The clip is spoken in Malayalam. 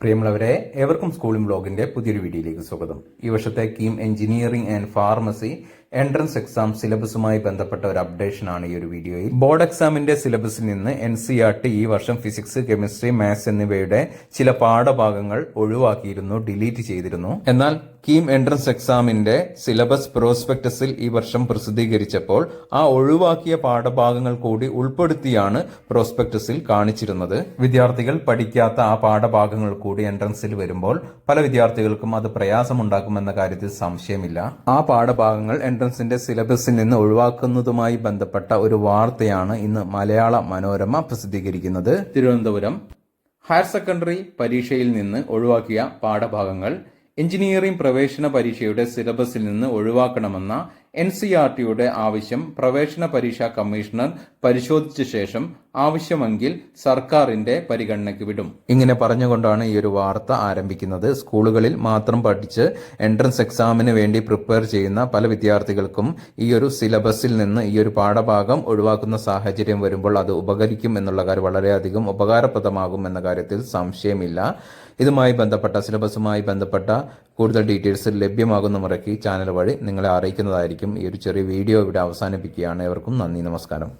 പ്രിയമുള്ളവരെ ഏവർക്കും സ്കൂളിംഗ് ബ്ലോഗിന്റെ പുതിയൊരു വീഡിയോയിലേക്ക് സ്വാഗതം. ഈ വർഷത്തെ KEAM engineering and pharmacy entrance exam സിലബസുമായി ബന്ധപ്പെട്ട ഒരു അപ്ഡേഷൻ ആണ് ഈ ഒരു വീഡിയോയിൽ ബോർഡ് എക്സാമിന്റെ സിലബസിൽ നിന്ന് എൻ സി ആർ ടി ഈ വർഷം ഫിസിക്സ് കെമിസ്ട്രി മാത്സ് എന്നിവയുടെ ചില പാഠഭാഗങ്ങൾ ഒഴിവാക്കിയിരുന്നു ഡിലീറ്റ് ചെയ്തിരുന്നു. എന്നാൽ കീം എൻട്രൻസ് എക്സാമിന്റെ സിലബസ് പ്രോസ്പെക്ടസിൽ ഈ വർഷം പ്രസിദ്ധീകരിച്ചപ്പോൾ ആ ഒഴിവാക്കിയ പാഠഭാഗങ്ങൾ കൂടി ഉൾപ്പെടുത്തിയാണ് പ്രോസ്പെക്ടസിൽ കാണിച്ചിരുന്നത്. വിദ്യാർത്ഥികൾ പഠിക്കാത്ത ആ പാഠഭാഗങ്ങൾ കൂടി എൻട്രൻസിൽ വരുമ്പോൾ പല വിദ്യാർത്ഥികൾക്കും അത് പ്രയാസമുണ്ടാക്കുമെന്ന കാര്യത്തിൽ സംശയമില്ല. ആ പാഠഭാഗങ്ങൾ എൻട്രൻസിന്റെ സിലബസിൽ നിന്ന് ഒഴിവാക്കുന്നതുമായി ബന്ധപ്പെട്ട ഒരു വാർത്തയാണ് ഇന്ന് മലയാള മനോരമ പ്രസിദ്ധീകരിക്കുന്നത്. തിരുവനന്തപുരം. ഹയർ സെക്കൻഡറി പരീക്ഷയിൽ നിന്ന് ഒഴിവാക്കിയ പാഠഭാഗങ്ങൾ എഞ്ചിനീയറിംഗ് പ്രവേശന പരീക്ഷയുടെ സിലബസിൽ നിന്ന് ഒഴിവാക്കണമെന്ന എൻ സി ആർ ടിയുടെ ആവശ്യം പ്രവേശന പരീക്ഷാ കമ്മീഷണർ പരിശോധിച്ച ശേഷം ആവശ്യമെങ്കിൽ സർക്കാരിന്റെ പരിഗണനയ്ക്ക് വിടും. ഇങ്ങനെ പറഞ്ഞുകൊണ്ടാണ് ഈ ഒരു വാർത്ത ആരംഭിക്കുന്നത്. സ്കൂളുകളിൽ മാത്രം പഠിച്ച് എൻട്രൻസ് എക്സാമിന് വേണ്ടി പ്രിപ്പയർ ചെയ്യുന്ന പല വിദ്യാർത്ഥികൾക്കും ഈ ഒരു സിലബസിൽ നിന്ന് ഈ ഒരു പാഠഭാഗം ഒഴിവാക്കുന്ന സാഹചര്യം വരുമ്പോൾ അത് ഉപകരിക്കും എന്നുള്ള കാര്യം വളരെയധികം ഉപകാരപ്രദമാകും എന്ന കാര്യത്തിൽ സംശയമില്ല. ഇതുമായി ബന്ധപ്പെട്ട സിലബസുമായി ബന്ധപ്പെട്ട കൂടുതൽ ഡീറ്റെയിൽസ് ലഭ്യമാകുന്ന മുറയ്ക്ക് ചാനൽ വഴി നിങ്ങളെ അറിയിക്കുന്നതായിരിക്കും ഈ ഒരു ചെറിയ വീഡിയോ ഇവിടെ അവസാനിപ്പിക്കുകയാണ്. എവർക്കും നന്ദി നമസ്കാരം.